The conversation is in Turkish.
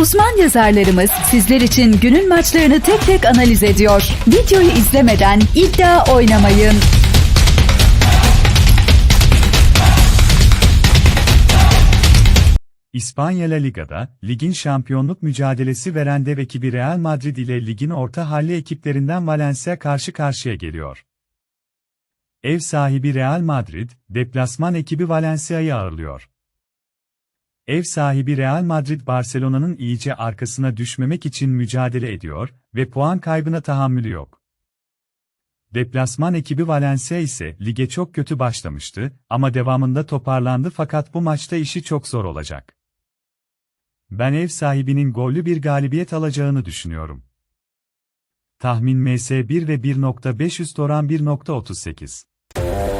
Uzman yazarlarımız sizler için günün maçlarını tek tek analiz ediyor. Videoyu izlemeden iddia oynamayın. İspanya La Liga'da, ligin şampiyonluk mücadelesi veren dev ekibi Real Madrid ile ligin orta halli ekiplerinden Valencia karşı karşıya geliyor. Ev sahibi Real Madrid, deplasman ekibi Valencia'yı ağırlıyor. Ev sahibi Real Madrid Barcelona'nın iyice arkasına düşmemek için mücadele ediyor ve puan kaybına tahammülü yok. Deplasman ekibi Valencia ise lige çok kötü başlamıştı ama devamında toparlandı fakat bu maçta işi çok zor olacak. Ben ev sahibinin gollü bir galibiyet alacağını düşünüyorum. Tahmin MS1 ve 1.5 üst oran 1.38.